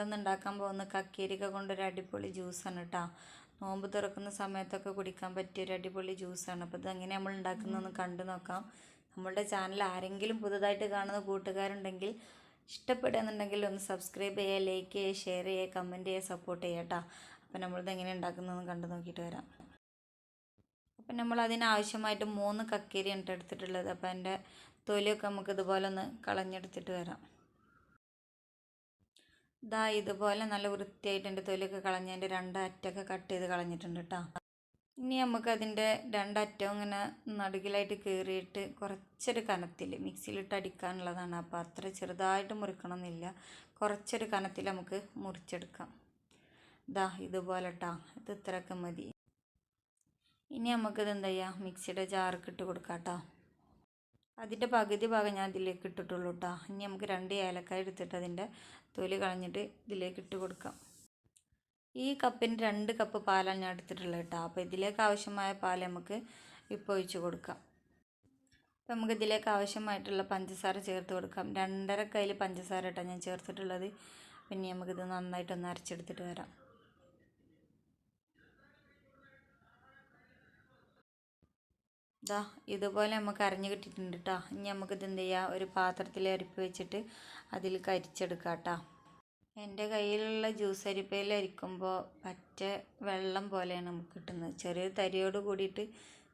നമ്മളിന്ന് ഉണ്ടാക്കാൻ പോകുന്ന കക്കേരിക്ക കൊണ്ടൊരു അടിപൊളി ജ്യൂസാണ് കേട്ടോ നോമ്പ് തുറക്കുന്ന സമയത്തൊക്കെ കുടിക്കാൻ പറ്റിയ ഒരു അടിപൊളി ജ്യൂസാണ് അപ്പോൾ ഇതെങ്ങനെ നമ്മൾ ഉണ്ടാക്കുന്നതെന്ന് കണ്ടു നോക്കാം. നമ്മളുടെ ചാനൽ ആരെങ്കിലും പുതുതായിട്ട് കാണുന്ന കൂട്ടുകാരുണ്ടെങ്കിൽ ഇഷ്ടപ്പെടുകയെന്നുണ്ടെങ്കിൽ ഒന്ന് സബ്സ്ക്രൈബ് ചെയ്യുക ലൈക്ക് ചെയ്യുക ഷെയർ ചെയ്യുക കമന്റ് ചെയ്യുക സപ്പോർട്ട് ചെയ്യുക കേട്ടോ അപ്പോൾ നമ്മളിത് എങ്ങനെ ഉണ്ടാക്കുന്നതെന്ന് കണ്ടു നോക്കിയിട്ട് വരാം. അപ്പം നമ്മൾ അതിനാവശ്യമായിട്ട് മൂന്ന് കക്കേരിയാണ് എടുത്തിട്ടുള്ളത്. അപ്പോൾ അതിന്റെ തൊലിയൊക്കെ നമുക്ക് ഇതുപോലെ ഒന്ന് കളഞ്ഞെടുത്തിട്ട് വരാം. ഇതാ ഇതുപോലെ നല്ല വൃത്തിയായിട്ട് എന്റെ തൊലിയൊക്കെ കളഞ്ഞതിന്റെ രണ്ടറ്റൊക്കെ കട്ട് ചെയ്ത് കളഞ്ഞിട്ടുണ്ട് കേട്ടോ ഇനി നമുക്കതിന്റെ രണ്ടറ്റവും ഇങ്ങനെ നടുകിലായിട്ട് കീറിയിട്ട് കുറച്ചൊരു കനത്തിൽ മിക്സിയിലിട്ട് അടിക്കാനുള്ളതാണ്. അപ്പോൾ അത്ര ചെറുതായിട്ട് മുറിക്കണമെന്നില്ല. കുറച്ചൊരു കനത്തിൽ നമുക്ക് മുറിച്ചെടുക്കാം. ഇതാ ഇതുപോലെ കേട്ടോ ഇത് ഇത്രയൊക്കെ മതി. ഇനി നമുക്കിത് എന്താ ചെയ്യുക മിക്സിയുടെ ജാർക്ക് ഇട്ട് കൊടുക്കാം കേട്ടോ അതിന്റെ പകുതി ഭാഗം ഞാൻ ഇതിലേക്ക് ഇട്ടിട്ടുള്ളൂ കേട്ടോ ഇനി നമുക്ക് രണ്ട് ഏലക്കായ എടുത്തിട്ട് അതിന്റെ തൊലി കളഞ്ഞിട്ട് ഇതിലേക്ക് ഇട്ട് കൊടുക്കാം. ഈ കപ്പിന് രണ്ട് കപ്പ് പാലാണ് ഞാൻ എടുത്തിട്ടുള്ളത് കേട്ടോ അപ്പോൾ ഇതിലേക്ക് ആവശ്യമായ പാൽ നമുക്ക് ഇപ്പോൾ ഒഴിച്ച് കൊടുക്കാം. അപ്പോൾ നമുക്ക് ഇതിലേക്ക് ആവശ്യമായിട്ടുള്ള പഞ്ചസാര ചേർത്ത് കൊടുക്കാം. രണ്ടര കയ്യിൽ പഞ്ചസാര കേട്ടോ ഞാൻ ചേർത്തിട്ടുള്ളത്. പിന്നെ നമുക്കിത് നന്നായിട്ടൊന്ന് അരച്ചെടുത്തിട്ട് വരാം. ഇതാ ഇതുപോലെ നമുക്ക് അരഞ്ഞു കിട്ടിയിട്ടുണ്ട് കേട്ടോ ഇനി നമുക്കിത് എന്ത് ചെയ്യുക ഒരു പാത്രത്തിൽ അരിപ്പ് വെച്ചിട്ട് അതിൽ കരിച്ചെടുക്കാം കേട്ടോ എന്റെ കയ്യിലുള്ള ജ്യൂസ് അരിപ്പയിൽ അരിക്കുമ്പോൾ പറ്റ വെള്ളം പോലെയാണ് നമുക്ക് കിട്ടുന്നത്. ചെറിയ തരിയോട് കൂടിയിട്ട്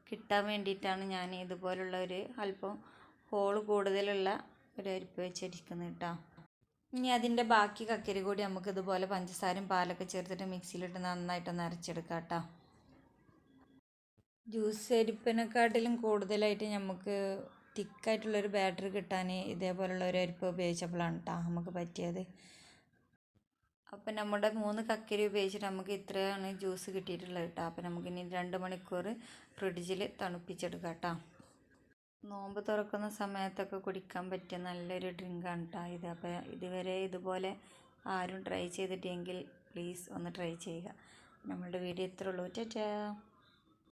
കിട്ടാൻ വേണ്ടിയിട്ടാണ് ഞാൻ ഇതുപോലുള്ള ഒരു അല്പം ഹോൾ കൂടുതലുള്ള ഒരു അരിപ്പ് വെച്ചരിക്കുന്നത് കേട്ടോ ഇനി അതിന്റെ ബാക്കി കക്കരി കൂടി നമുക്ക് ഇതുപോലെ പഞ്ചസാരയും പാലൊക്കെ ചേർത്തിട്ട് മിക്സിയിലിട്ട് നന്നായിട്ടൊന്ന് അരച്ചെടുക്കാം കേട്ടോ ജ്യൂസ് അരിപ്പിനെക്കാട്ടിലും കൂടുതലായിട്ട് നമുക്ക് തിക്കായിട്ടുള്ളൊരു ബാറ്ററി കിട്ടാൻ ഇതേപോലുള്ള ഒരു അരിപ്പ് ഉപയോഗിച്ചപ്പോഴാണ് കേട്ടോ നമുക്ക് പറ്റിയത്. അപ്പം നമ്മുടെ മൂന്ന് കക്കരി ഉപയോഗിച്ചിട്ട് നമുക്ക് ഇത്രയാണ് ജ്യൂസ് കിട്ടിയിട്ടുള്ളത് കേട്ടോ അപ്പം നമുക്കിനി രണ്ട് മണിക്കൂർ ഫ്രിഡ്ജിൽ തണുപ്പിച്ചെടുക്കാം കേട്ടോ നോമ്പ് തുറക്കുന്ന സമയത്തൊക്കെ കുടിക്കാൻ പറ്റിയ നല്ലൊരു ഡ്രിങ്കാണ് കേട്ടോ ഇത്. അപ്പോൾ ഇതുവരെ ഇതുപോലെ ആരും ട്രൈ ചെയ്തിട്ടെങ്കിൽ പ്ലീസ് ഒന്ന് ട്രൈ ചെയ്യുക. നമ്മളുടെ വീഡിയോ ഇത്രയുള്ളൂ ചേച്ചാ